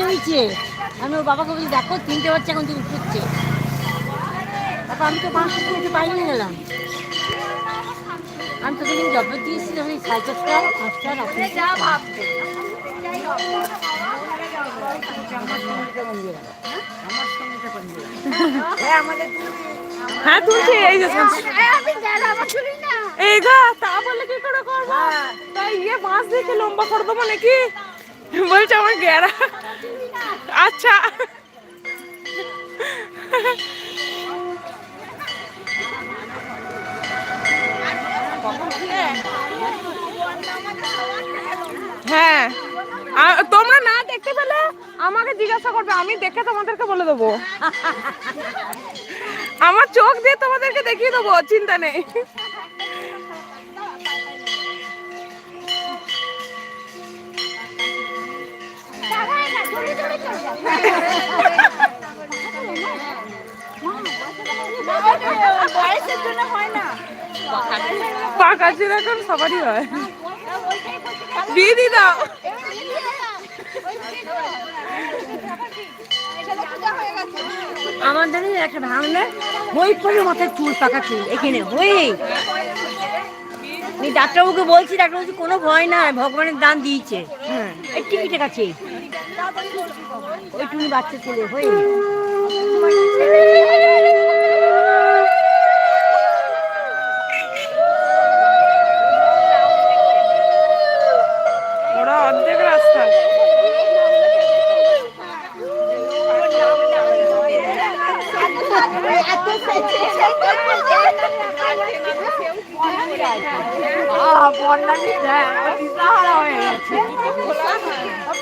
হয়েছে। আমি ওর বাবাকে বলি দেখো তিনটে বাচ্চা এখন তুমি খুঁজছে তারপর আমি তো থেকে বাইরে নিয়ে গেলাম আমি তোকে কিন্তু জব্দ দিয়েছি যখন সাড়ে চারটা পাঁচটা রাত্রে যা ভাবছে। হ্যাঁ তুলছি এই যে এই গা তা বলে কি করে করব? তাই ইয়ে মাছ দেখে লম্বা করে দেবো নাকি? বলছে আমার গেরা আচ্ছা। হ্যাঁ। তোমরা না দেখতে পেলে আমাকে জিজ্ঞাসা করবে, আমি দেখে তোমাদেরকে বলে দেবো। আমার চোখ দিয়ে তোমাদেরকে দেখিয়ে দেবো, চিন্তা নেই। পাকা চিরা এখন সবারই হয়। দিয়ে দি দাও। আমার দাঁড়িয়ে একটা ভাঙলে হই করে মাথায় চুল পাকা চুল, এখানে হই আমি ডাক্তারবাবুকে বলছি, ডাক্তারবাবু, কোনো ভয় নাই, ভগবানের দান দিয়েছে। হ্যাঁ এই টিকিটের কাছে। ওই বাচ্চা ছেলে হই ওরা অর্ধেক রাস্তা। যে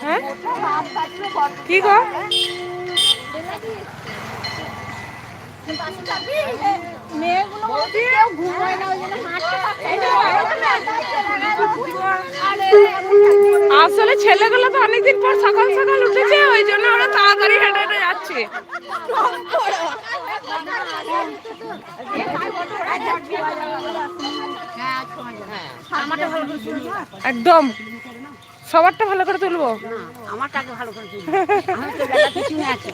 হ্যাঁ? কি গো। আসলে ছেলেগুলো তো অনেকদিন পর সকাল সকাল উঠেছে ওই জন্য ওরা তাড়াতাড়ি হেঁটে হেঁটে যাচ্ছে। একদম। সবারটা ভালো করে তুলবো? আমার টাকা ভালো করে চুল আমি তো বেলা কিছু আছে।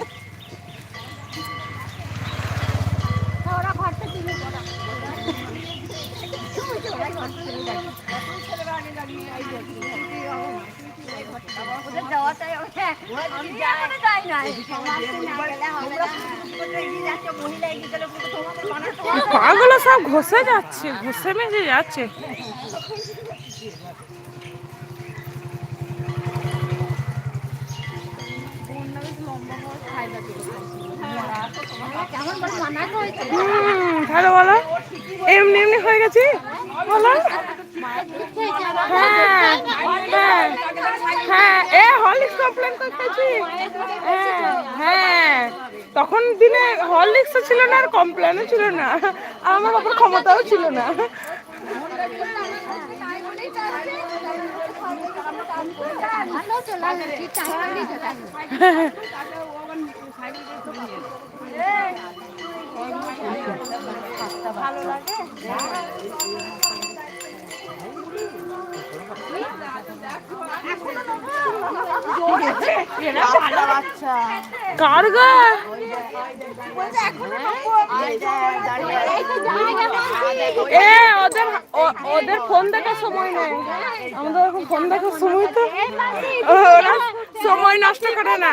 ওরা-। পাগুলো সব ঘষে যাচ্ছে ঘষে মেজে যাচ্ছে। হুম, ভালো বলো। এমনি এমনি হয়ে গেছি? বলো। হ্যাঁ হ্যাঁ হ্যাঁ এ কমপ্লেন হ্যাঁ তখন দিনে হরলিক্সও ছিল না আর কমপ্লেনও ছিল না। আমার ওপর ক্ষমতাও ছিল না। ভালো লাগে, কার গা? এ ওদের ওদের ফোন দেখার সময় নেই। আমাদের এখন ফোন দেখার সময় তো ওরা সময় নষ্ট করে না।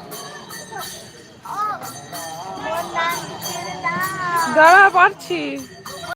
দাঁড়া পারছি